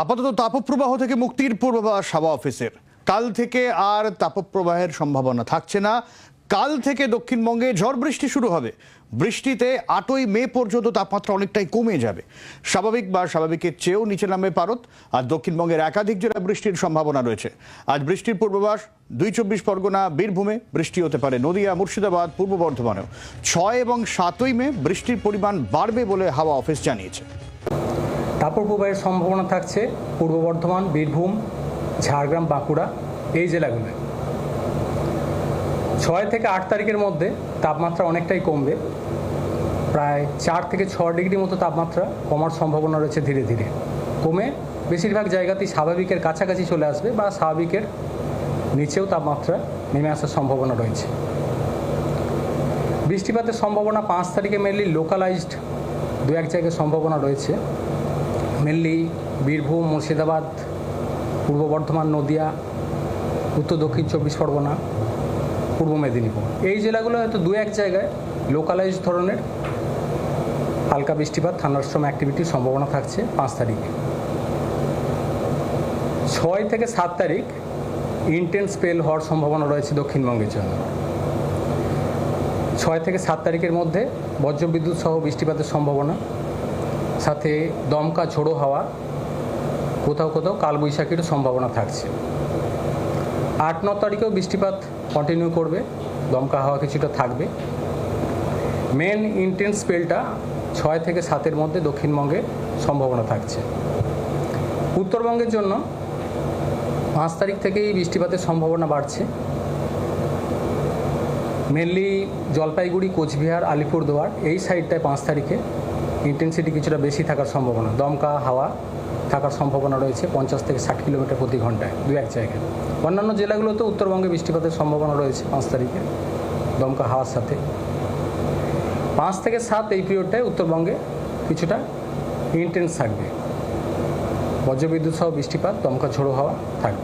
আপাতত তাপপ্রবাহ থেকে মুক্তির পূর্বাভাস হাওয়া অফিসের। কাল থেকে আর তাপপ্রবাহের সম্ভাবনা থাকছে না। কাল থেকে দক্ষিণবঙ্গে ঝড় বৃষ্টি শুরু হবে। বৃষ্টিতে আটই মে পর্যন্ত তাপমাত্রা অনেকটাই কমে যাবে। স্বাভাবিক বা স্বাভাবিকের চেয়েও নিচে নামে পারত আর দক্ষিণবঙ্গের একাধিক জেলায় বৃষ্টির সম্ভাবনা রয়েছে। আজ বৃষ্টির পূর্বাভাস দুই চব্বিশ পরগনা, বীরভূমে বৃষ্টি হতে পারে। নদিয়া, মুর্শিদাবাদ, পূর্ব বর্ধমানেও। ছয় এবং সাতই মে বৃষ্টির পরিমাণ বাড়বে বলে হাওয়া অফিস জানিয়েছে। তাপপ্রবাহের সম্ভাবনা থাকছে পূর্ব বর্ধমান, বীরভূম, ঝাড়গ্রাম, বাঁকুড়া এই জেলাগুলোয়। ছয় থেকে আট তারিখের মধ্যে তাপমাত্রা অনেকটাই কমবে। প্রায় চার থেকে ছ ডিগ্রি মতো তাপমাত্রা কমার সম্ভাবনা রয়েছে ধীরে ধীরে। কমে বেশিরভাগ জায়গাতেই স্বাভাবিকের কাছাকাছি চলে আসবে বা স্বাভাবিকের নিচেও তাপমাত্রা নেমে আসার সম্ভাবনা রয়েছে। বৃষ্টিপাতের সম্ভাবনা পাঁচ তারিখে মেনলি লোকালাইজড দু এক জায়গায় সম্ভাবনা রয়েছে। মেনলি বীরভূম, মুর্শিদাবাদ, পূর্ব বর্ধমান, নদিয়া, উত্তর, দক্ষিণ চব্বিশ পরগনা, পূর্ব মেদিনীপুর। এই জেলাগুলো হয়তো দু এক জায়গায় লোকালাইজ ধরনের হালকা বৃষ্টিপাত থান্ডারস্ট্রম অ্যাক্টিভিটির সম্ভাবনা থাকছে পাঁচ তারিখে। ছয় থেকে সাত তারিখ ইন্টেন্স স্পেল হওয়ার সম্ভাবনা রয়েছে দক্ষিণবঙ্গের জন্য। ছয় থেকে সাত তারিখের মধ্যে বজ্রবিদ্যুৎ সহ বৃষ্টিপাতের সম্ভাবনা। সাথে দমকা ঝোড়ো হাওয়া, কোথাও কোথাও কালবৈশাখীরও সম্ভাবনা থাকছে। আট, ন তারিখেও বৃষ্টিপাত কন্টিনিউ করবে, দমকা হাওয়া কিছুটা থাকবে। মেন ইন্টেন্স স্পেলটা ছয় থেকে সাতের মধ্যে দক্ষিণবঙ্গে সম্ভাবনা থাকছে। উত্তরবঙ্গের জন্য পাঁচ তারিখ থেকেই বৃষ্টিপাতের সম্ভাবনা বাড়ছে। মেনলি জলপাইগুড়ি, কোচবিহার, আলিপুরদুয়ার এই সাইডটায় পাঁচ তারিখে। ইন্টেন্সিটি কিছুটা বেশি থাকার সম্ভাবনা। দমকা হাওয়া থাকার সম্ভাবনা রয়েছে পঞ্চাশ থেকে ষাট কিলোমিটার প্রতি ঘন্টায়, দু এক জায়গায়। অন্যান্য জেলাগুলোতে উত্তরবঙ্গে বৃষ্টিপাতের সম্ভাবনা রয়েছে পাঁচ তারিখে, দমকা হাওয়ার সাথে। পাঁচ থেকে সাত এই পিরিয়ডটায় উত্তরবঙ্গে কিছুটা ইন্টেন্স থাকবে। বজ্রবিদ্যুৎ সহ বৃষ্টিপাত, দমকা ঝোড়ো হাওয়া থাকবে।